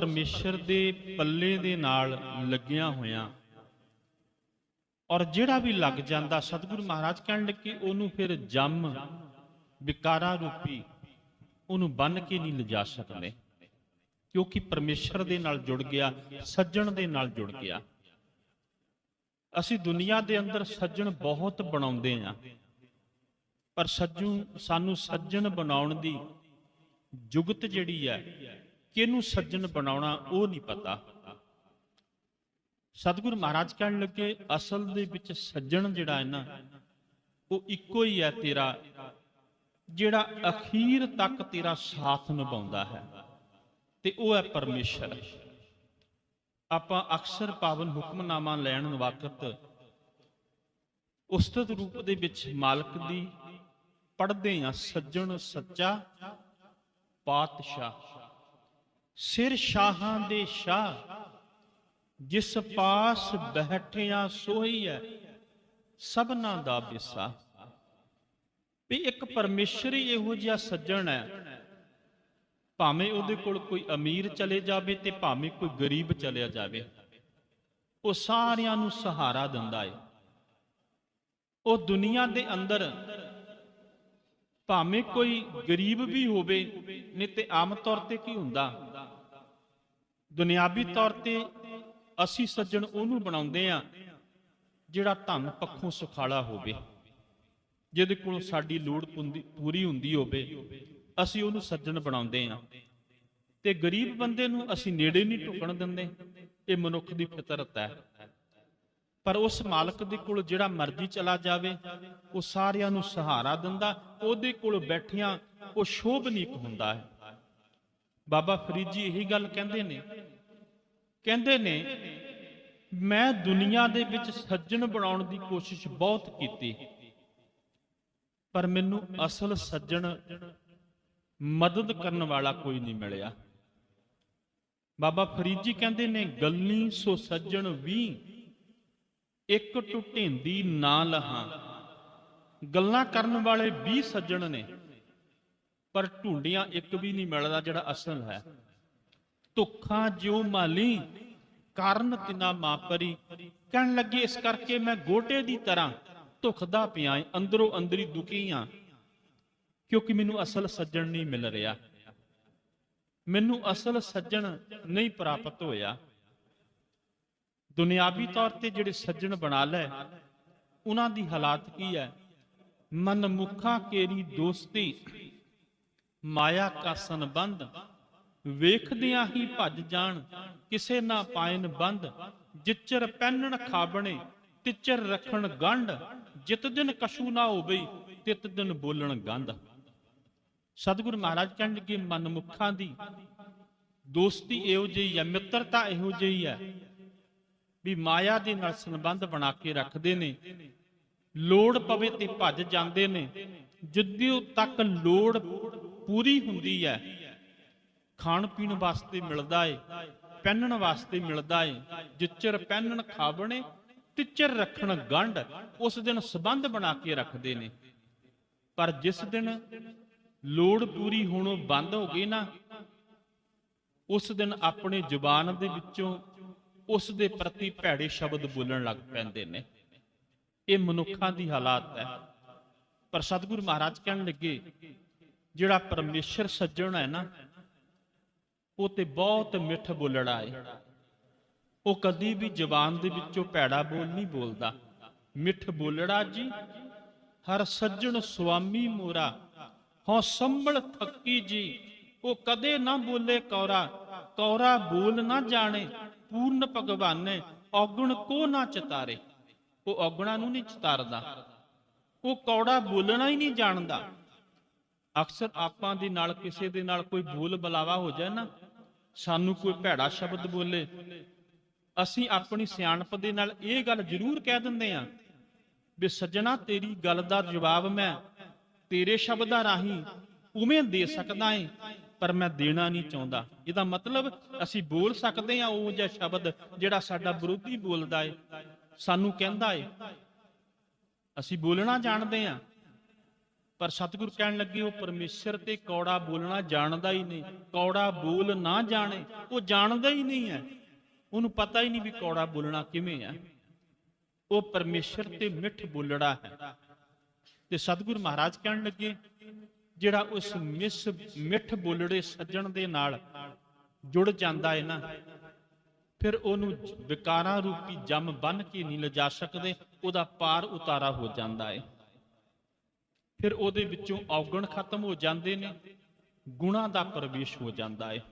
ਪਰਮੇਸ਼ਰ ਦੇ ਪੱਲੇ ਦੇ ਨਾਲ ਲੱਗਿਆ ਹੋਇਆ ਔਰ ਜਿਹੜਾ ਵੀ ਲੱਗ ਜਾਂਦਾ, ਸਤਿਗੁਰੂ ਮਹਾਰਾਜ ਕਹਿਣ ਲੱਗੇ, ਉਹਨੂੰ ਫਿਰ ਜੰਮ ਵਿਕਾਰਾ ਰੂਪੀ ਉਹਨੂੰ ਬੰਨ ਕੇ ਨਹੀਂ ਲਿਜਾ ਸਕਦੇ। ਕਿਉਂਕਿ ਪਰਮੇਸ਼ਰ ਦੇ ਨਾਲ ਜੁੜ ਗਿਆ, ਸੱਜਣ ਦੇ ਨਾਲ ਜੁੜ ਗਿਆ। ਅਸੀਂ ਦੁਨੀਆ ਦੇ ਅੰਦਰ ਸੱਜਣ ਬਹੁਤ ਬਣਾਉਂਦੇ ਆ ਪਰ ਸੱਜੂ, ਸਾਨੂੰ ਸੱਜਣ ਬਣਾਉਣ ਦੀ ਜੁਗਤ ਜਿਹੜੀ ਹੈ ਕਿਹਨੂੰ ਸੱਜਣ ਬਣਾਉਣਾ ਉਹ ਨਹੀਂ ਪਤਾ। ਸਤਿਗੁਰੂ ਮਹਾਰਾਜ ਕਹਿਣ ਲੱਗੇ, ਅਸਲ ਦੇ ਵਿੱਚ ਸੱਜਣ ਜਿਹੜਾ ਹੈ ਨਾ, ਉਹ ਇੱਕੋ ਹੀ ਹੈ ਤੇਰਾ, ਜਿਹੜਾ ਅਖੀਰ ਤੱਕ ਤੇਰਾ ਸਾਥ ਨਿਭਾਉਂਦਾ ਹੈ। ਤੇ ਉਹ ਹੈ ਪਰਮੇਸ਼ਰ। ਆਪਾਂ ਅਕਸਰ ਪਾਵਨ ਹੁਕਮਨਾਮਾ ਲੈਣ ਵਕਤ ਉਸਤਤ ਰੂਪ ਦੇ ਵਿੱਚ ਮਾਲਕ ਦੀ ਪੜ੍ਹਦੇ ਆ ਸੱਜਣ ਸੱਚਾ ਪਾਤਸ਼ਾਹ। ਸਿਰ ਸ਼ਾਹਾਂ ਦੇ ਸ਼ਾਹ, ਜਿਸ ਪਾਸ ਬੈਠਿਆ ਸੋਈ ਹੈ ਸਭਨਾ ਦਾ ਬਿਸਾ। ਵੀ ਇੱਕ ਪਰਮੇਸ਼ਰ ਹੀ ਇਹੋ ਜਿਹਾ ਸੱਜਣ ਹੈ ਭਾਵੇਂ ਉਹਦੇ ਕੋਲ ਕੋਈ ਅਮੀਰ ਚਲੇ ਜਾਵੇ ਤੇ ਭਾਵੇਂ ਕੋਈ ਗਰੀਬ ਚਲਿਆ ਜਾਵੇ, ਉਹ ਸਾਰਿਆਂ ਨੂੰ ਸਹਾਰਾ ਦਿੰਦਾ ਹੈ ਉਹ ਦੁਨੀਆ ਦੇ ਅੰਦਰ ਭਾਵੇਂ ਕੋਈ ਗਰੀਬ ਵੀ ਹੋਵੇ, ਨਹੀਂ ਤੇ ਆਮ ਤੌਰ ਤੇ ਕੀ ਹੁੰਦਾ? ਦੁਨਿਆਵੀ ਤੌਰ ਤੇ ਅਸੀਂ ਸੱਜਣ ਉਹਨੂੰ ਬਣਾਉਂਦੇ ਆ ਜਿਹੜਾ ਧਨ ਪੱਖੋਂ ਸੁਖਾਲਾ ਹੋਵੇ। ਜਿਹਦੇ ਕੋਲ ਸਾਡੀ ਲੋੜ ਪੁੰਦੀ- ਪੂਰੀ ਹੁੰਦੀ ਹੋਵੇ, ਅਸੀਂ ਉਹਨੂੰ ਸੱਜਣ ਬਣਾਉਂਦੇ ਆ ਤੇ ਗਰੀਬ ਬੰਦੇ ਨੂੰ ਅਸੀਂ ਨੇੜੇ ਨਹੀਂ ਢੁਕਣ ਦਿੰਦੇ, ਇਹ ਮਨੁੱਖ ਦੀ ਫਿਤਰਤ ਹੈ। ਪਰ ਉਸ ਮਾਲਕ ਦੇ ਕੋਲ ਜਿਹੜਾ ਮਰਜ਼ੀ ਚਲਾ ਜਾਵੇ, ਉਹ ਸਾਰਿਆਂ ਨੂੰ ਸਹਾਰਾ ਦਿੰਦਾ, ਉਹਦੇ ਕੋਲ ਬੈਠਿਆਂ ਉਹ ਸ਼ੋਭਨੀਕ ਹੁੰਦਾ ਹੈ। ਬਾਬਾ ਫਰੀਦ ਜੀ ਇਹੀ ਗੱਲ ਕਹਿੰਦੇ ਨੇ। ਕਹਿੰਦੇ ਨੇ, ਮੈਂ ਦੁਨੀਆ ਦੇ ਵਿੱਚ ਸੱਜਣ ਬਣਾਉਣ ਦੀ ਕੋਸ਼ਿਸ਼ ਬਹੁਤ ਕੀਤੀ, ਪਰ ਮੈਨੂੰ ਅਸਲ ਸੱਜਣ ਮਦਦ ਕਰਨ ਵਾਲਾ ਕੋਈ ਨਹੀਂ ਮਿਲਿਆ। ਬਾਬਾ ਫਰੀਦ ਜੀ ਕਹਿੰਦੇ ਨੇ, ਗੱਲੀ ਸੋ ਸੱਜਣ ਵੀ ਇੱਕ ਟੁੱਟੇਂਦੀ ਨਾ ਲਹਾਂ। ਗੱਲਾਂ ਕਰਨ ਵਾਲੇ 20 ਸੱਜਣ ਨੇ। ਪਰ ਢੂੰਡੀਆਂ ਇੱਕ ਵੀ ਨਹੀਂ ਮਿਲਦਾ ਜਿਹੜਾ ਅਸਲ ਹੈ। ਧੁੱਖਾਂ ਜਿਉ ਮਾਲੀ, ਕਾਰਨ ਤਿਨਾ ਮਾਪਰੀ। ਕਹਿਣ ਲੱਗੇ, ਇਸ ਕਰਕੇ ਮੈਂ ਗੋਟੇ ਦੀ ਤਰ੍ਹਾਂ ਧੁਖਦਾ ਪਿਆ ਅੰਦਰੋਂ ਅੰਦਰੀ ਦੁਖੀ ਆ, ਕਿਉਂਕਿ ਮੈਨੂੰ ਅਸਲ ਸੱਜਣ ਨਹੀਂ ਮਿਲ ਰਿਹਾ। ਮੈਨੂੰ ਅਸਲ ਸੱਜਣ ਨਹੀਂ ਪ੍ਰਾਪਤ ਹੋਇਆ। ਦੁਨਿਆਵੀ ਤੌਰ ਤੇ ਜਿਹੜੇ ਸੱਜਣ ਬਣਾ ਲੈ, ਉਹਨਾਂ ਦੀ ਹਾਲਾਤ ਕੀ ਹੈ ਮਨ ਮੁਖਾ ਕੇਰੀ ਦੋਸਤੀ ਮਾਇਆ ਕਾ ਸੰਬੰਧ। ਵੇਖਦਿਆਂ ਹੀ ਭੱਜ ਜਾਣ, ਕਿਸੇ ਨਾ ਪਾਇਨ ਬੰਦ। ਜਿਚਰ ਪਹਿਨਣ ਖਾਬਣੇ, ਤਿਚਰ ਰੱਖਣ ਗੰਢ। ਜਿਤ ਦਿਨ ਕਛੂ ਨਾ ਹੋਵੇ, ਤਿਤ ਦਿਨ ਬੋਲਣ ਗੰਧ। ਸਤਿਗੁਰੂ ਮਹਾਰਾਜ ਕਹਿਣ ਲੱਗੇ, ਮਨਮੁਖਾਂ ਦੀ ਦੋਸਤੀ ਇਹੋ ਜਿਹੀ ਹੈ, ਮਿੱਤਰਤਾ ਇਹੋ ਜਿਹੀ ਹੈ, ਵੀ ਮਾਇਆ ਦੇ ਨਾਲ ਸੰਬੰਧ ਬਣਾ ਕੇ ਰੱਖਦੇ ਨੇ। ਲੋੜ ਪਵੇ ਤੇ ਭੱਜ ਜਾਂਦੇ ਨੇ। ਜਿੱਦਿਓ ਤੱਕ ਲੋੜ ਪੂਰੀ ਹੁੰਦੀ ਹੈ। ਖਾਣ ਪੀਣ ਵਾਸਤੇ ਮਿਲਦਾ ਏ, ਪਹਿਨਣ ਵਾਸਤੇ ਮਿਲਦਾ ਏ, ਜਿੱਚਰ ਪਹਿਨਣ ਖਾਵਣੇ ਤਿੱਚਰ ਰੱਖਣ ਗੰਢ ਉਸ ਦਿਨ ਸਬੰਧ ਬਣਾ ਕੇ ਰੱਖਦੇ ਨੇ। ਪਰ ਜਿਸ ਦਿਨ ਲੋੜ ਪੂਰੀ ਹੋਣੋਂ ਬੰਦ ਹੋ ਗਈ ਨਾ, ਉਸ ਦਿਨ ਆਪਣੇ ਜ਼ੁਬਾਨ ਦੇ ਵਿੱਚੋਂ ਉਸ ਦੇ ਪ੍ਰਤੀ ਭੈੜੇ ਸ਼ਬਦ ਬੋਲਣ ਲੱਗ ਪੈਂਦੇ ਨੇ। ਇਹ ਮਨੁੱਖਾਂ ਦੀ ਹਾਲਾਤ ਹੈ। ਪਰ ਸਤਿਗੁਰੂ ਮਹਾਰਾਜ ਕਹਿਣ ਲੱਗੇ ਜਿਹੜਾ ਪਰਮੇਸ਼ਰ ਸੱਜਣ ਹੈ ਨਾ, ਉਹ ਤੇ ਬਹੁਤ ਮਿੱਠ ਬੋਲੜਾ ਹੈ ਉਹ ਕਦੀ ਵੀ ਜ਼ੁਬਾਨ ਦੇ ਵਿੱਚੋਂ ਭੈੜਾ ਬੋਲ ਨਹੀਂ ਬੋਲਦਾ। ਮਿੱਠ ਬੋਲੜਾ ਜੀ, ਹਰ ਸੱਜਣ ਸੁਆਮੀ ਮੋਰਾ, ਹਉ ਸੰਭਲ ਥੱਕੀ ਜੀ। ਉਹ ਕਦੇ ਨਾ ਬੋਲੇ ਕੌਰਾ ਕੌਰਾ ਬੋਲ ਨਾ ਜਾਣੇ, ਪੂਰਨ ਭਗਵਾਨੇ ਔਗਣ ਕੋ ਨਾ ਚਤਾਰੇ। ਉਹ ਔਗਣਾ ਨੂੰ ਨਹੀਂ ਚਤਾਰਦਾ। ਉਹ ਕੌੜਾ ਬੋਲਣਾ ਹੀ ਨਹੀਂ ਜਾਣਦਾ। ਅਕਸਰ ਆਪਾਂ ਦੇ ਨਾਲ, ਕਿਸੇ ਦੇ ਨਾਲ ਕੋਈ ਬੋਲ ਬਲਾਵਾ ਹੋ ਜਾਏ ਨਾ, ਸਾਨੂੰ ਕੋਈ ਭੈੜਾ ਸ਼ਬਦ ਬੋਲੇ। ਅਸੀਂ ਆਪਣੀ ਸਿਆਣਪ ਦੇ ਨਾਲ ਇਹ ਗੱਲ ਜ਼ਰੂਰ ਕਹਿ ਦਿੰਦੇ ਆ ਵੀ ਸੱਜਣਾ, ਤੇਰੀ ਗੱਲ ਦਾ ਜਵਾਬ ਮੈਂ ਤੇਰੇ ਸ਼ਬਦਾਂ ਰਾਹੀਂ ਉਵੇਂ ਦੇ ਸਕਦਾ ਏ, ਪਰ ਮੈਂ ਦੇਣਾ ਨਹੀਂ ਚਾਹੁੰਦਾ। ਇਹਦਾ ਮਤਲਬ ਅਸੀਂ ਬੋਲ ਸਕਦੇ ਆ ਉਹ ਜਿਹਾ ਸ਼ਬਦ ਜਿਹੜਾ ਸਾਡਾ ਵਿਰੋਧੀ ਬੋਲਦਾ ਏ, ਸਾਨੂੰ ਕਹਿੰਦਾ ਏ। ਅਸੀਂ ਬੋਲਣਾ ਜਾਣਦੇ ਆ ਪਰ ਸਤਿਗੁਰ ਕਹਿਣ ਲੱਗੇ, ਉਹ ਪਰਮੇਸ਼ਰ ਤੇ ਕੌੜਾ ਬੋਲਣਾ ਜਾਣਦਾ ਹੀ ਨਹੀਂ। ਕੌੜਾ ਬੋਲ ਨਾ ਜਾਣੇ, ਉਹ ਜਾਣਦਾ ਹੀ ਨਹੀਂ ਹੈ। ਉਹਨੂੰ ਪਤਾ ਹੀ ਨਹੀਂ ਵੀ ਕੌੜਾ ਬੋਲਣਾ ਕਿਵੇਂ ਹੈ। ਉਹ ਪਰਮੇਸ਼ਰ ਤੇ ਮਿੱਠ ਬੋਲੜਾ ਹੈ। ਤੇ ਸਤਿਗੁਰ ਮਹਾਰਾਜ ਕਹਿਣ ਲੱਗੇ, ਜਿਹੜਾ ਉਸ ਮਿਸ, ਮਿੱਠ ਬੋਲੜੇ ਸੱਜਣ ਦੇ ਨਾਲ ਜੁੜ ਜਾਂਦਾ ਹੈ ਨਾ, ਫਿਰ ਉਹਨੂੰ ਵਿਕਾਰਾਂ ਰੂਪੀ ਜੰਮ ਬੰਨ ਕੇ ਨਹੀਂ ਲਿਜਾ ਸਕਦੇ, ਉਹਦਾ ਪਾਰ ਉਤਾਰਾ ਹੋ ਜਾਂਦਾ ਹੈ। ਫਿਰ ਉਹਦੇ ਵਿੱਚੋਂ ਔਗਣ ਖਤਮ ਹੋ ਜਾਂਦੇ ਨੇ ਗੁਣਾ ਦਾ ਪ੍ਰਵੇਸ਼ ਹੋ ਜਾਂਦਾ ਹੈ